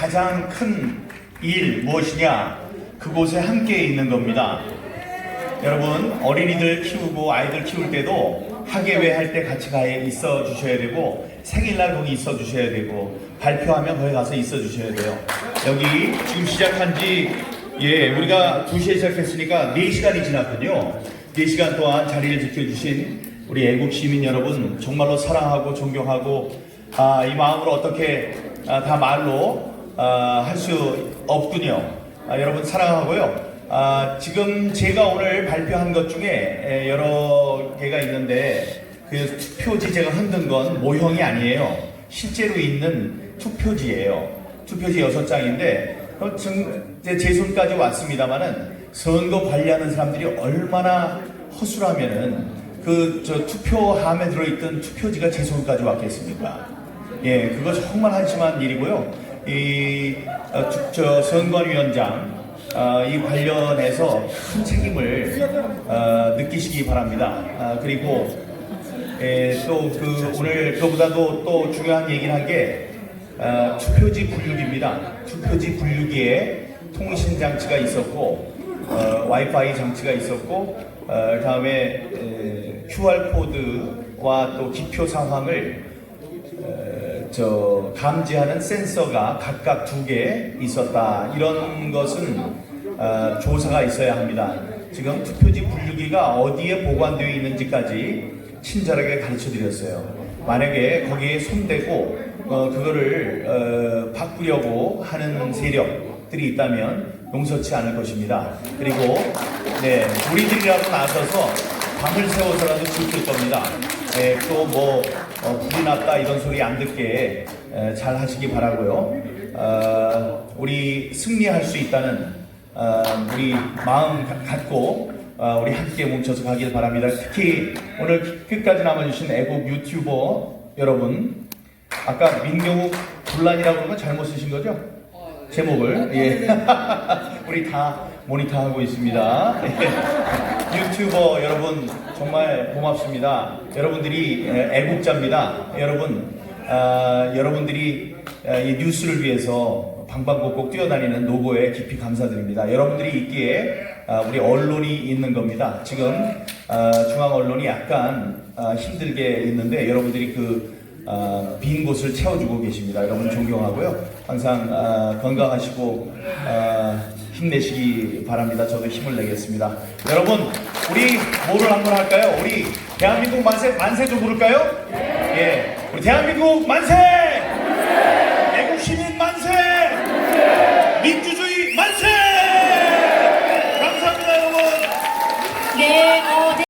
가장 큰 일 무엇이냐? 그곳에 함께 있는 겁니다. 여러분 어린이들 키우고 아이들 키울 때도 학예회 할 때 같이 가 있어 주셔야 되고 생일날 거기 있어 주셔야 되고 발표하면 거기 가서 있어 주셔야 돼요. 여기 지금 시작한 지 예, 우리가 2시에 시작했으니까 4시간이 지났군요. 4시간 동안 자리를 지켜주신 우리 애국 시민 여러분 정말로 사랑하고 존경하고 아, 이 마음으로 어떻게 아, 다 말로 아, 할수 없군요. 아, 여러분 사랑하고요. 아, 지금 제가 오늘 발표한 것 중에 에, 여러 개가 있는데 그 투표지 제가 흔든 건 모형이 아니에요. 실제로 있는 투표지예요. 투표지 여섯 장인데 어, 지금 이제 제 손까지 왔습니다만은 선거 관리하는 사람들이 얼마나 허술하면은 그 저 투표함에 들어있던 투표지가 제 손까지 왔겠습니까? 예, 그거 정말 한심한 일이고요. 이, 어, 주- 저, 선관위원장, 어, 이 관련해서 큰 책임을, 어, 느끼시기 바랍니다. 아, 그리고, 예, 또 그, 오늘 그보다도 또 중요한 얘기를 한 게, 어, 투표지 분류기입니다. 투표지 분류기에 통신 장치가 있었고, 어, 와이파이 장치가 있었고, 어, 다음에 QR 코드와 또 기표 상황을 어, 저 감지하는 센서가 각각 두 개 있었다. 이런 것은 어, 조사가 있어야 합니다. 지금 투표지 분류기가 어디에 보관되어 있는지까지 친절하게 가르쳐 드렸어요. 만약에 거기에 손대고 어, 그거를 어, 바꾸려고 하는 세력들이 있다면 용서치 않을 것입니다. 그리고 네, 우리들이라도 나서서 밤을 새워서라도 지킬 겁니다. 네, 또뭐 어, 불이 났다 이런 소리 안 듣게 에, 잘 하시기 바라고요. 어, 우리 승리할 수 있다는 어, 우리 마음 가- 갖고 어, 우리 함께 뭉쳐서 가길 바랍니다. 특히 오늘 끝까지 남아주신 애국 유튜버 여러분, 아까 민경욱 분란이라고 그러면 잘못 쓰신 거죠? 제목을 예 우리 다 모니터하고 있습니다. 예. 유튜버 여러분 정말 고맙습니다. 여러분들이 에, 애국자입니다. 여러분 아, 여러분들이 아, 이 뉴스를 위해서 방방곡곡 뛰어다니는 노고에 깊이 감사드립니다. 여러분들이 있기에 아, 우리 언론이 있는 겁니다. 지금 아, 중앙 언론이 약간 아, 힘들게 있는데 여러분들이 그 아, 빈 곳을 채워주고 계십니다. 여러분 존경하고요. 항상 아, 건강하시고 아, 힘내시기 바랍니다. 저도 힘을 내겠습니다. 여러분 우리 뭐를 한번 할까요? 우리 대한민국 만세 만세 좀 부를까요? 예. 예, 우리 대한민국 만세! 애국 시민 만세! 민주